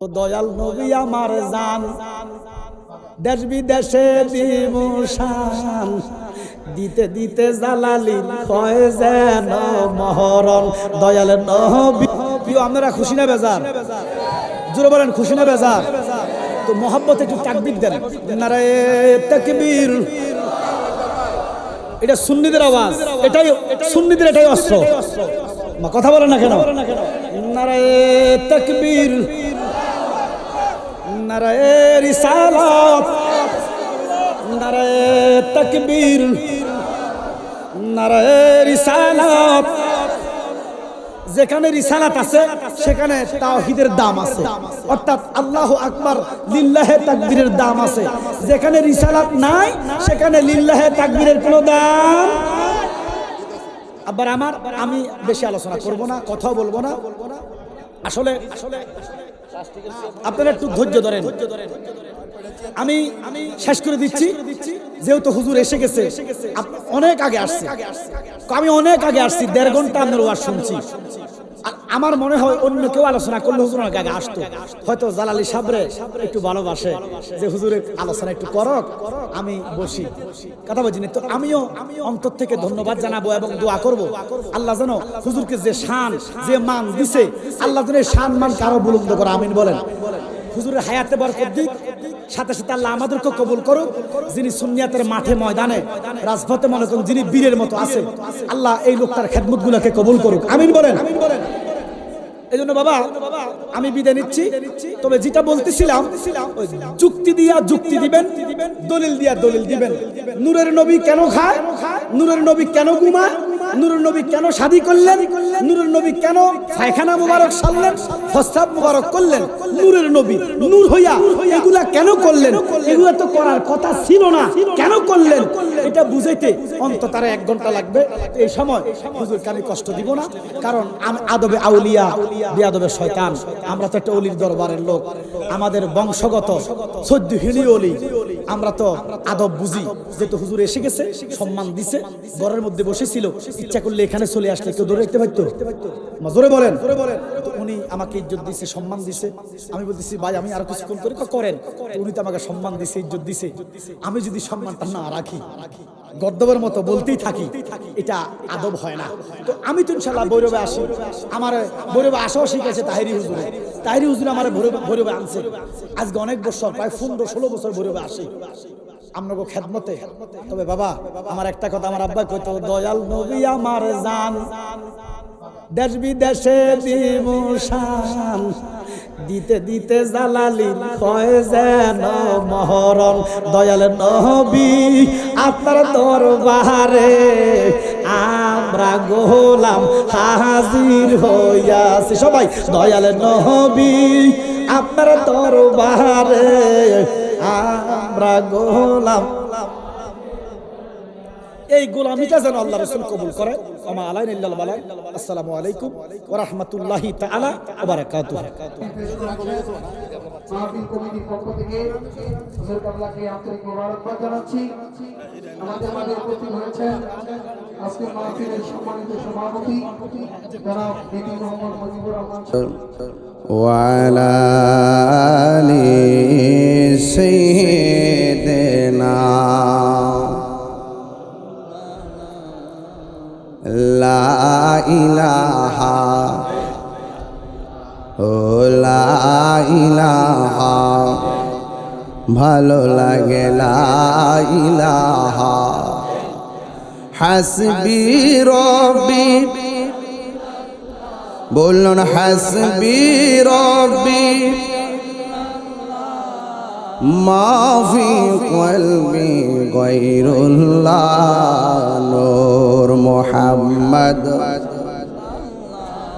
দয়াল নবী আমার জান। দেশ বিদেশে দিমুশান দিতে দিতে জালালি কয় যেন মহরণ। দয়াল নবী আপনারা খুশি না বেজার? জোরে বলেন, খুশি না বেজার? তো মোহাম্মত একটু তাকবির দেন। নারায় তাকবীর। এটা সুন্নিদের আওয়াজ। এটাই সুন্নিদের এটাই অস্ত্র। কথা বলে না কেন? নারায় তাকবীর। নারায় রিসালাত নারায় তাকবীর নারায় যেখানে রিসালাত আছে, সেখানে তাওহীদের দাম আছে। অর্থাৎ আল্লাহ আকবার লিল্লাহে তাকবীরের দাম আছে। যেখানে রিসালাত নাই, সেখানে লিল্লাহে তাকবীরের কোনো দাম আবার আমার, আমি বেশি আলোচনা করব না, কথাও বলব না। আসলে আসলে আপনারা একটু ধৈর্য ধরেন। আমি শেষ করে দিচ্ছি। যেহেতু হুজুর এসে গেছে অনেক আগে আসছে। আমি অনেক আগে আসছি, দেড় ঘণ্টা আপনার ওয়াজ শুনছি। আমার মনে হয় অন্য কেউ আলোচনা করলে হুজুর অনেক আগে আসতো। হয়তো জালালি সাবরে একটু ভালোবাসে যে হুজুরের আলোচনা একটু করক, আমি বসি। কথা বলছি। তো আমিও অন্তর থেকে ধন্যবাদ জানাব এবং দোয়া করব। আল্লাহ যেন হুজুরকে যে শান, যে মান দিছে, আল্লাহ যেন শান মান কারও বুলন্দ করে। আমিন বলেন। হুজুরের হায়াতে বরকত সাথে সাথে আল্লাহ আমাদেরকে কবুল করুক। যিনি সুনিয়াতের মাঠে ময়দানে, রাজপথে মনে করুন যিনি বীরের মতো আছে আল্লাহ এই লোকটার খেদমত গুলাকে কবুল করুক। আমিন বলেন। এই জন্য বাবা, আমি বিদায় নিচ্ছি। তবে যেটা বলতেছিলাম যুক্তি দিয়া যুক্তি দিবেন, দলিল দিয়া দলিল দিবেন। নূরের নবী কেন খায়? নূরের নবী কেন ঘুমায়? নূরের নবী কেন শাদি করলেন? নূরের নবী কেন পায়খানা মুবারক সারলেন? প্রস্তাব মুবারক করলেন? নূরের নবী নূর হইয়া এগুলা কেন করলেন? এগুলা তো করার কথা ছিল না। কেন করলেন? এটা বুঝাইতে অন্তত তারা এক ঘণ্টা লাগবে। এই সময় হুজুরকে আমি কষ্ট দিব না, কারণ আদবে আউলিয়া, বিয়াদবে শয়তান। আমরা তো একটা অলির দরবারের লোক। আমাদের বংশগত সদ্য হিলি অলি। আমরা তো আদব বুঝি। যেহেতু হুজুর এসে গেছে, সম্মান দিছে, ঘরের মধ্যে বসেছিল, ইচ্ছা করলে এখানে চলে আসলে কেউ ধরে রাখতে পারতো? জোরে বলেন। উনি আমাকে ইজ্জত দিছে, সম্মান দিছে। আমি বলতেছি, ভাই, আমি আর কিছুক্ষণ করে করেন। উনি তো আমাকে সম্মান দিছে, ইজ্জত দিছে। আমি যদি সম্মানটা না রাখি গদ্দবের মতো বলতেই থাকি, এটা আদব হয় না। তো আমি তো ইনশাল্লাহ ভৈরবে আসি। আমার ভৈরবে আসাও শিখেছে তাহিরি হুজুরে। তাহিরি হুজুর আমার ভৈরবে আনছে। আজকে অনেক বছর, প্রায় পনেরো, ষোলো বছর ভৈরবে আসি। আপনাকে খেদমতে। তবে বাবা, আমার একটা কথা আমার আব্বা কইতো, দয়াল নবী আমার জান, দেশ বিদেশে বিমুশান দিতে দিতে জালালি কয় যেন মহরণ। দয়াল নবী, আপনার দরবারে আমরা গোলাম হাজির হইয়াছি। সবাই, দয়াল নবী, আপনার দরবারে আমরা গোলাম এই গোলামিটা যেন আল্লাহ রসুল কবুল করে আমা আলাইন ইল্লাল বালাই আসসালামু আলাইকুম ওয়া রাহমাতুল্লাহি তাআলা ওয়া বারাকাতুহু মাহফিল কমিটির পক্ষ থেকে হুজুর কাবলাকে আন্তরিক মোবারকবাদ জানাচ্ছি আমাদের মাঝে উপস্থিত হয়েছেন আজকের মাহফিলের সম্মানিত সভাপতি জনাব বিপি মোহাম্মদ মুজিবুর রহমান وعلى آل سيدنا ইলাহা। ও ইলাহা। ভালো লাগে লা ইলাহা। হাসবি রবি বলুন, হাসবি রবি মাফি কলবি গৈরুল্লাহ নূর মোহাম্মদ।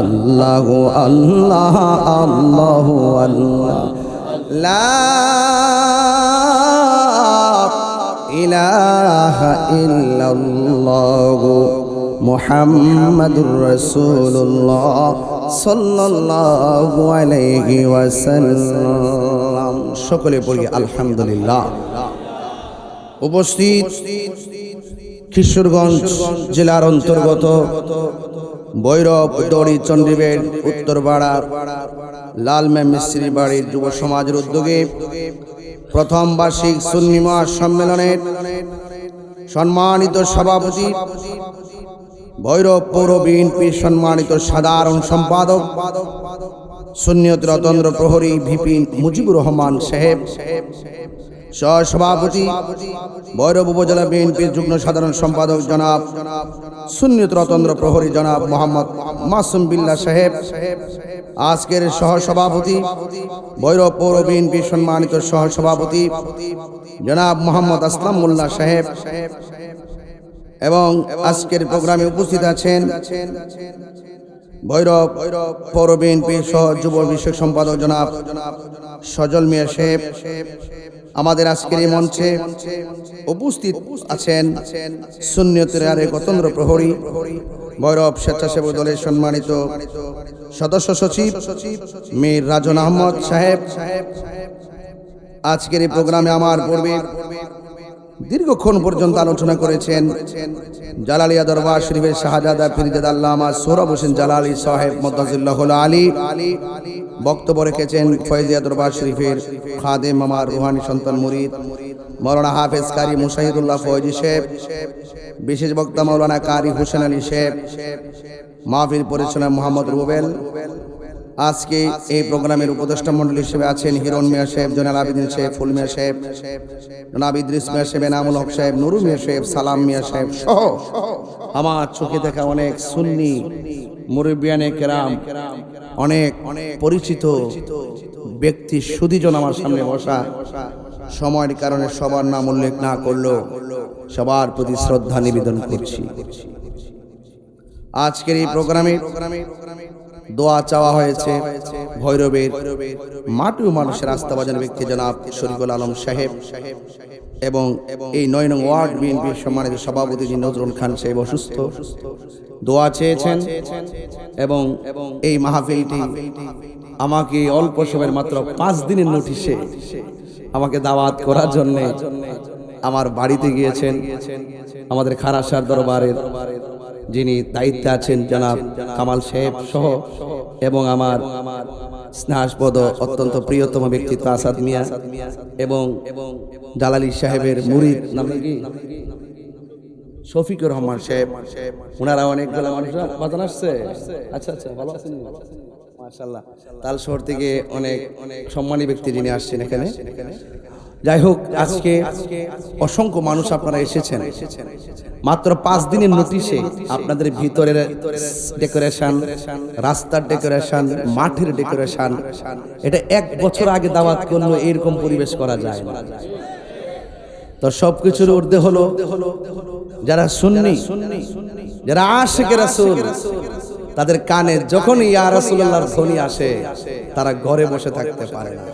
আল্লাহ আল্লাহ আল্লাহ আল্লাহ। ইলাহা ইল্লাল্লাহ মুহাম্মাদুর সকলে পড়ি আলহামদুলিল্লাহ। উপস্থিত কিশোরগঞ্জ জেলার অন্তর্গত ভৈরব দড়ি চণ্ডীবের উত্তরপাড়া লালমে মিস্ত্রি বাড়ির যুব সমাজের উদ্যোগে প্রথম বার্ষিক সুন্নি সম্মেলনের সম্মানিত সভাপতি ভৈরব পৌর বিএনপির সম্মানিত সাধারণ সম্পাদক সুন্নিয়ত রতন্দ্র প্রহরী ভিপি মুজিবুর রহমান সাহেব। সহসভাপতি, ভৈরব উপজেলা বিএনপির যুগ্ম সাধারণ সম্পাদক জনাব সুন্নিয়ত রতন্দ্র প্রহরী জনাব মোহাম্মদ মাসুম বিল্লা সাহেব, আজকের সহসভাপতি, ভৈরব পৌর বিএনপির সম্মানিত সহসভাপতি জনাব মোহাম্মদ আসলাম মোল্লা সাহেব এবং আজকের প্রোগ্রামে উপস্থিত আছেন ভৈরব পৌর বিএনপির সহ যুব বিষয়ক সম্পাদক জনাব সজল মিয়া সাহেব। আমাদের আজকের এই মঞ্চে উপস্থিত আছেন আরে গতন্দ্র প্রহরী, ভৈরব স্বেচ্ছাসেবক দলের সম্মানিত সদস্য সচিব মীর রাজন আহমদ সাহেব। আজকের এই প্রোগ্রামে আমার পূর্বে দীর্ঘক্ষণ পর্যন্ত আলোচনা করেছেন জালালিয়া দরবার শরীফের শাহজাদা ফিরজাদ আল্লামা সৌরভ হোসেন জালালি সাহেব মদাজুল্লাহ আলী বক্তব্য রেখেছেন ফয়জিয়া দরবার শরীফের খাদেম মামার রুহানি সন্তান মুরিদ, মৌলানা হাফেজ কারি মুশাহিদুল্লাহ ফয়জি শেখ, বিশেষ বক্তা মৌলানা কারি হোসেন আলী শেখ, মাহফিল পরিচালনা মোহাম্মদ রুবেল আজকে এই প্রোগ্রামের উপদেষ্টা মন্ডলী হিসেবে আছেন হিরণ মিয়া সাহেব জনাল আবিদিন সাহেব, ফুল মিয়া সাহেব, জনাব ইদ্রিস মিয়া সাহেব, এনামুল হক সাহেব, নুরু মিয়া সাহেব, সালাম মিয়া সাহেব সহ আমার চোখে দেখা অনেক সুন্নি, মুরব্বিয়ানে কেরাম, অনেক পরিচিত ব্যক্তি সুদীজন আমার সামনে বসা। সময়ের কারণে সবার নাম উল্লেখ না করলেও সবার প্রতি শ্রদ্ধা নিবেদন করছি। আজকের এই প্রোগ্রামে দোয়া চাওয়া হয়েছে। ভৈরবের মাটি মানুষের আস্থাভাজন ব্যক্তি জনাব শরীফুল আলম সাহেব এবং এই নয় নং ওয়ার্ড বিএনপির সম্মানিত সভাপতি নজরুল খান সাহেব অসুস্থ। দোয়া চেয়েছেন এবং এই মাহফিলটি আমাকে অল্প সময়ের মাত্র পাঁচ দিনের নোটিশে আমাকে দাওয়াত করার জন্য আমার বাড়িতে গিয়েছেন। আমাদের খারাসার দরবারের যিনি দায়িত্বে আছেন জনাব কামাল সাহেব সহ এবং আমার স্নেহাস্পদ অত্যন্ত প্রিয়তম ব্যক্তিত্ব আসাদ মিয়া এবং জালালি সাহেবের মুরিদ নাম কি শফিকুর রহমান সাহেব। ওনারা মানুষ আসছে। আচ্ছা আচ্ছা ভালো আছেন। থেকে অনেক অনেক সম্মানী ব্যক্তি যিনি আসছেন এখানে। যাই হোক, আজকে অসংখ্য মানুষ আপনারা এসেছেন। মাত্র পাঁচ দিনের নোটিশে আপনাদের ভিতরের ডেকোরেশন রাস্তার ডেকোরেশন মাঠের ডেকোরেশন এটা এক বছর আগে দাওয়াত করল এরকম পরিবেশ করা যায় না। তো সবকিছুর ঊর্ধ্বে হলো যারা শুননি যারা আশেকে রাসূল তাদের কানে যখন ইয়া রাসূলুল্লাহর ধ্বনি আসে তারা ঘরে বসে থাকতে পারে না।